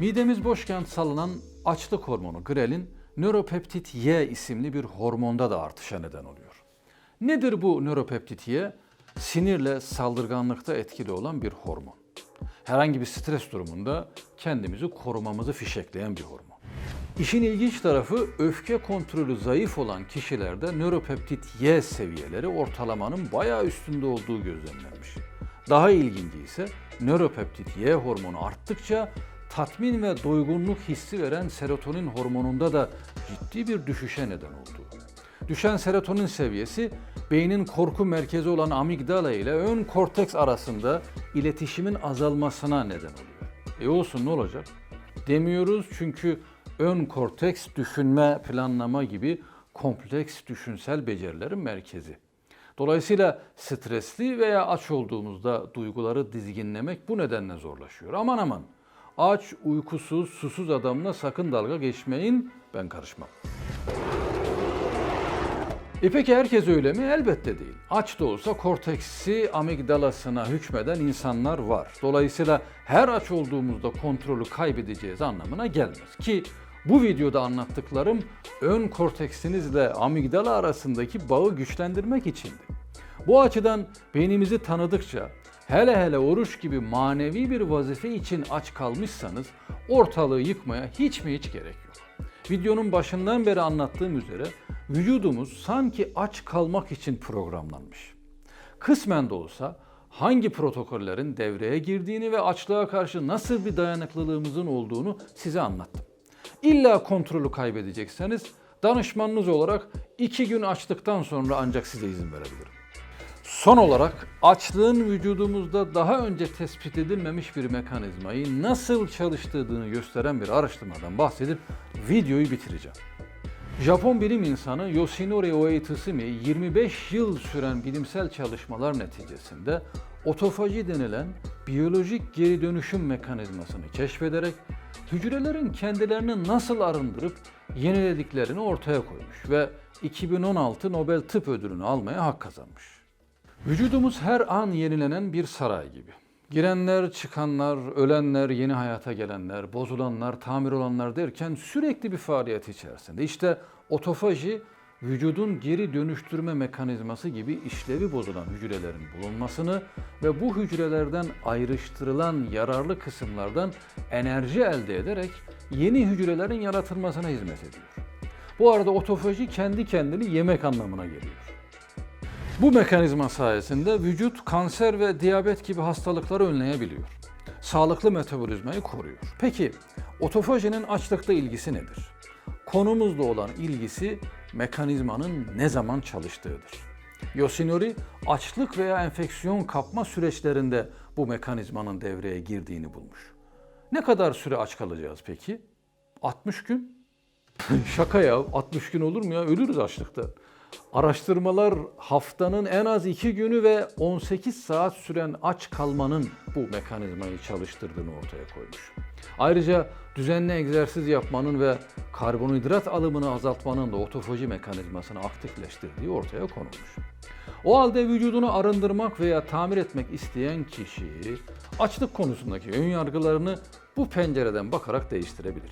Midemiz boşken salınan açlık hormonu grelin nöropeptit Y isimli bir hormonda da artışa neden oluyor. Nedir bu nöropeptit Y? Sinirle saldırganlıkta etkili olan bir hormon. Herhangi bir stres durumunda kendimizi korumamızı fişekleyen bir hormon. İşin ilginç tarafı öfke kontrolü zayıf olan kişilerde nöropeptit Y seviyeleri ortalamanın bayağı üstünde olduğu gözlemlenmiş. Daha ilginci ise nöropeptit Y hormonu arttıkça tatmin ve doygunluk hissi veren serotonin hormonunda da ciddi bir düşüşe neden oldu. Düşen serotonin seviyesi beynin korku merkezi olan amigdala ile ön korteks arasında iletişimin azalmasına neden oluyor. E olsun ne olacak? Demiyoruz çünkü ön korteks düşünme, planlama gibi kompleks düşünsel becerilerin merkezi. Dolayısıyla stresli veya aç olduğumuzda duyguları dizginlemek bu nedenle zorlaşıyor. Aman aman aç, uykusuz, susuz adamla sakın dalga geçmeyin ben karışmam. E peki herkes öyle mi? Elbette değil. Aç da olsa korteksi amigdalasına hükmeden insanlar var. Dolayısıyla her aç olduğumuzda kontrolü kaybedeceğiz anlamına gelmez. Ki bu videoda anlattıklarım ön korteksinizle amigdala arasındaki bağı güçlendirmek içindi. Bu açıdan beynimizi tanıdıkça hele hele oruç gibi manevi bir vazife için aç kalmışsanız ortalığı yıkmaya hiç mi hiç gerek yok. Videonun başından beri anlattığım üzere vücudumuz sanki aç kalmak için programlanmış. Kısmen de olsa hangi protokollerin devreye girdiğini ve açlığa karşı nasıl bir dayanıklılığımızın olduğunu size anlattım. İlla kontrolü kaybedecekseniz danışmanınız olarak iki gün açtıktan sonra ancak size izin verebilirim. Son olarak açlığın vücudumuzda daha önce tespit edilmemiş bir mekanizmayı nasıl çalıştırdığını gösteren bir araştırmadan bahsedip videoyu bitireceğim. Japon bilim insanı Yoshinori Oeitsumi 25 yıl süren bilimsel çalışmalar neticesinde otofaji denilen biyolojik geri dönüşüm mekanizmasını keşfederek hücrelerin kendilerini nasıl arındırıp yenilediklerini ortaya koymuş ve 2016 Nobel Tıp Ödülünü almaya hak kazanmış. Vücudumuz her an yenilenen bir saray gibi. Girenler, çıkanlar, ölenler, yeni hayata gelenler, bozulanlar, tamir olanlar derken sürekli bir faaliyet içerisinde. İşte otofaji vücudun geri dönüştürme mekanizması gibi işlevi bozulan hücrelerin bulunmasını ve bu hücrelerden ayrıştırılan yararlı kısımlardan enerji elde ederek yeni hücrelerin yaratılmasına hizmet ediyor. Bu arada otofaji kendi kendini yemek anlamına geliyor. Bu mekanizma sayesinde vücut kanser ve diyabet gibi hastalıkları önleyebiliyor. Sağlıklı metabolizmayı koruyor. Peki otofajinin açlıkta ilgisi nedir? Konumuzda olan ilgisi mekanizmanın ne zaman çalıştığıdır. Yoshinori açlık veya enfeksiyon kapma süreçlerinde bu mekanizmanın devreye girdiğini bulmuş. Ne kadar süre aç kalacağız peki? 60 gün? Şaka ya 60 gün olur mu ya ölürüz açlıktan. Araştırmalar haftanın en az 2 günü ve 18 saat süren aç kalmanın bu mekanizmayı çalıştırdığını ortaya koymuş. Ayrıca düzenli egzersiz yapmanın ve karbonhidrat alımını azaltmanın da otofaji mekanizmasını aktifleştirdiği ortaya konulmuş. O halde vücudunu arındırmak veya tamir etmek isteyen kişi açlık konusundaki ön yargılarını bu pencereden bakarak değiştirebilir.